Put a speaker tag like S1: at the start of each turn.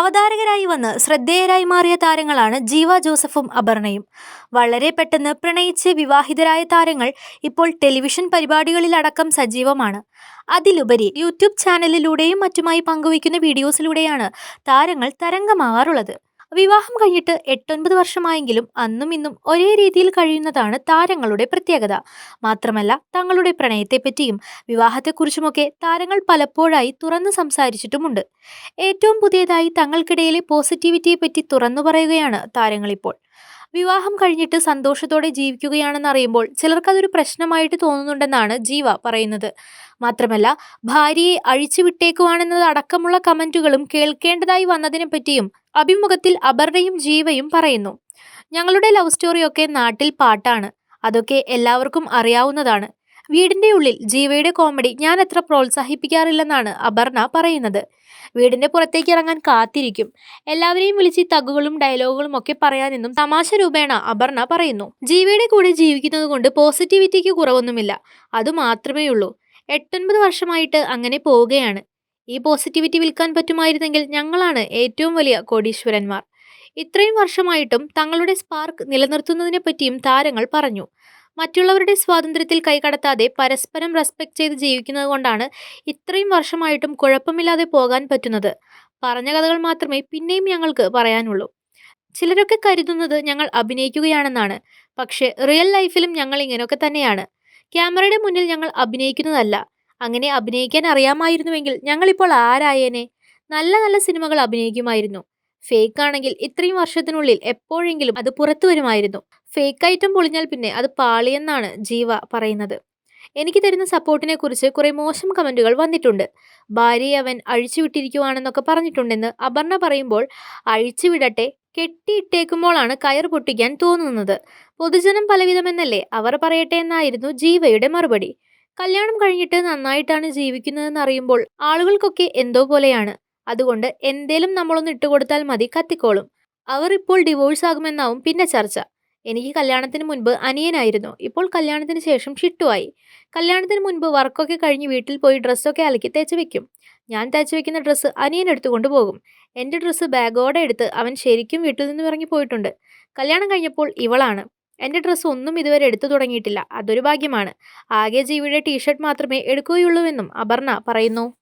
S1: അവതാരകരായി വന്ന് ശ്രദ്ധേയരായി മാറിയ താരങ്ങളാണ് ജീവ ജോസഫും അപർണയും. വളരെ പെട്ടെന്ന് പ്രണയിച്ച് വിവാഹിതരായ താരങ്ങൾ ഇപ്പോൾ ടെലിവിഷൻ പരിപാടികളിലടക്കം സജീവമാണ്. അതിലുപരി യൂട്യൂബ് ചാനലിലൂടെയും മറ്റുമായി പങ്കുവയ്ക്കുന്ന വീഡിയോസിലൂടെയാണ് താരങ്ങൾ തരംഗമാവാറുള്ളത്. വിവാഹം കഴിഞ്ഞിട്ട് എട്ടൊൻപത് വർഷമായെങ്കിലും അന്നും ഇന്നും ഒരേ രീതിയിൽ കഴിയുന്നതാണ് താരങ്ങളുടെ പ്രത്യേകത. മാത്രമല്ല തങ്ങളുടെ പ്രണയത്തെപ്പറ്റിയും വിവാഹത്തെക്കുറിച്ചുമൊക്കെ താരങ്ങൾ പലപ്പോഴായി തുറന്നു സംസാരിച്ചിട്ടുമുണ്ട്. ഏറ്റവും പുതിയതായി തങ്ങൾക്കിടയിലെ പോസിറ്റിവിറ്റിയെപ്പറ്റി തുറന്നു പറയുകയാണ് താരങ്ങളിപ്പോൾ. വിവാഹം കഴിഞ്ഞിട്ട് സന്തോഷത്തോടെ ജീവിക്കുകയാണെന്ന് അറിയുമ്പോൾ ചിലർക്കതൊരു പ്രശ്നമായിട്ട് തോന്നുന്നുണ്ടെന്നാണ് ജീവ പറയുന്നത്. മാത്രമല്ല ഭാര്യയെ അഴിച്ചുവിട്ടേക്കുവാണെന്നതടക്കമുള്ള കമന്റുകളും കേൾക്കേണ്ടതായി വന്നതിനെപ്പറ്റിയും അഭിമുഖത്തിൽ അപർണയും ജീവയും പറയുന്നു. ഞങ്ങളുടെ ലവ് സ്റ്റോറിയൊക്കെ നാട്ടിൽ പാട്ടാണ്. അതൊക്കെ എല്ലാവർക്കും അറിയാവുന്നതാണ്. വീടിന്റെ ഉള്ളിൽ ജീവയുടെ കോമഡി ഞാൻ അത്ര പ്രോത്സാഹിപ്പിക്കാറില്ലെന്നാണ് അപർണ പറയുന്നത്. വീടിന്റെ പുറത്തേക്ക് ഇറങ്ങാൻ കാത്തിരിക്കും. എല്ലാവരെയും വിളിച്ച് തഗുകളും ഡയലോഗുകളും ഒക്കെ പറയാനെന്നും തമാശ രൂപേണ അപർണ പറയുന്നു. ജീവയുടെ കൂടെ ജീവിക്കുന്നത് കൊണ്ട് പോസിറ്റിവിറ്റിക്ക് കുറവൊന്നുമില്ല. അതുമാത്രമേ ഉള്ളൂ എട്ടൊൻപത് വർഷമായിട്ട് അങ്ങനെ പോവുകയാണ്. ഈ പോസിറ്റിവിറ്റി വിൽക്കാൻ പറ്റുമായിരുന്നെങ്കിൽ ഞങ്ങളാണ് ഏറ്റവും വലിയ കോടീശ്വരന്മാർ. ഇത്രയും വർഷമായിട്ടും തങ്ങളുടെ സ്പാർക്ക് നിലനിർത്തുന്നതിനെ പറ്റിയും താരങ്ങൾ പറഞ്ഞു. മറ്റുള്ളവരുടെ സ്വാതന്ത്ര്യത്തിൽ കൈകടത്താതെ പരസ്പരം റെസ്പെക്ട് ചെയ്ത് ജീവിക്കുന്നത് കൊണ്ടാണ് ഇത്രയും വർഷമായിട്ടും കുഴപ്പമില്ലാതെ പോകാൻ പറ്റുന്നത്. പറഞ്ഞ കഥകൾ മാത്രമേ പിന്നെയും ഞങ്ങൾക്ക് പറയാനുള്ളൂ. ചിലരൊക്കെ കരുതുന്നത് ഞങ്ങൾ അഭിനയിക്കുകയാണെന്നാണ്. പക്ഷേ റിയൽ ലൈഫിലും ഞങ്ങൾ ഇങ്ങനെയൊക്കെ തന്നെയാണ്. ക്യാമറയുടെ മുന്നിൽ ഞങ്ങൾ അഭിനയിക്കുന്നതല്ല. അങ്ങനെ അഭിനയിക്കാൻ അറിയാമായിരുന്നുവെങ്കിൽ ഞങ്ങളിപ്പോൾ ആരായേനെ? നല്ല നല്ല സിനിമകൾ അഭിനയിക്കുമായിരുന്നു. ഫേക്ക് ആണെങ്കിൽ ഇത്രയും വർഷത്തിനുള്ളിൽ എപ്പോഴെങ്കിലും അത് പുറത്തു വരുമായിരുന്നു. ഫേക്ക് ഐറ്റം പൊളിഞ്ഞാൽ പിന്നെ അത് പാളിയെന്നാണ് ജീവ പറയുന്നത്. എനിക്ക് തരുന്ന സപ്പോർട്ടിനെ കുറിച്ച് കുറെ മോശം കമന്റുകൾ വന്നിട്ടുണ്ട്. ഭാര്യയെ അവൻ അഴിച്ചുവിട്ടിരിക്കുവാണെന്നൊക്കെ പറഞ്ഞിട്ടുണ്ടെന്ന് അപർണ പറയുമ്പോൾ അഴിച്ചുവിടട്ടെ കെട്ടിയിട്ടേക്കുമ്പോഴാണ് കയർ പൊട്ടിക്കാൻ തോന്നുന്നത്. പൊതുജനം പലവിധമെന്നല്ലേ അവർ പറയട്ടെ എന്നായിരുന്നു ജീവയുടെ മറുപടി. കല്യാണം കഴിഞ്ഞിട്ട് നന്നായിട്ടാണ് ജീവിക്കുന്നതെന്ന് അറിയുമ്പോൾ ആളുകൾക്കൊക്കെ എന്തോ പോലെയാണ്. അതുകൊണ്ട് എന്തേലും നമ്മളൊന്ന് ഇട്ടുകൊടുത്താൽ മതി കത്തിക്കോളും. അവർ ഇപ്പോൾ ഡിവോഴ്സ് ആകുമെന്നാവും പിന്നെ ചർച്ച. എനിക്ക് കല്യാണത്തിന് മുൻപ് അനിയനായിരുന്നു. ഇപ്പോൾ കല്യാണത്തിന് ശേഷം ഷിട്ടുവായി. കല്യാണത്തിന് മുൻപ് വർക്കൊക്കെ കഴിഞ്ഞ് വീട്ടിൽ പോയി ഡ്രസ്സൊക്കെ അലക്കി തേച്ച് വെക്കും. ഞാൻ തേച്ച് വെക്കുന്ന ഡ്രസ്സ് അനിയൻ എടുത്തുകൊണ്ട് പോകും. എന്റെ ഡ്രസ്സ് ബാഗോടെ എടുത്ത് അവൻ ശരിക്കും വീട്ടിൽ നിന്ന് ഇറങ്ങി പോയിട്ടുണ്ട് കല്യാണം കഴിഞ്ഞപ്പോൾ ഇവളാണ്. എന്റെ ഡ്രസ്സ് ഒന്നും ഇതുവരെ എടുത്തു തുടങ്ങിയിട്ടില്ല. അതൊരു ഭാഗ്യമാണ്. ആകെ ജീവിയുടെ ടീഷർട്ട് മാത്രമേ എടുക്കുകയുള്ളൂവെന്നും അപർണ പറയുന്നു.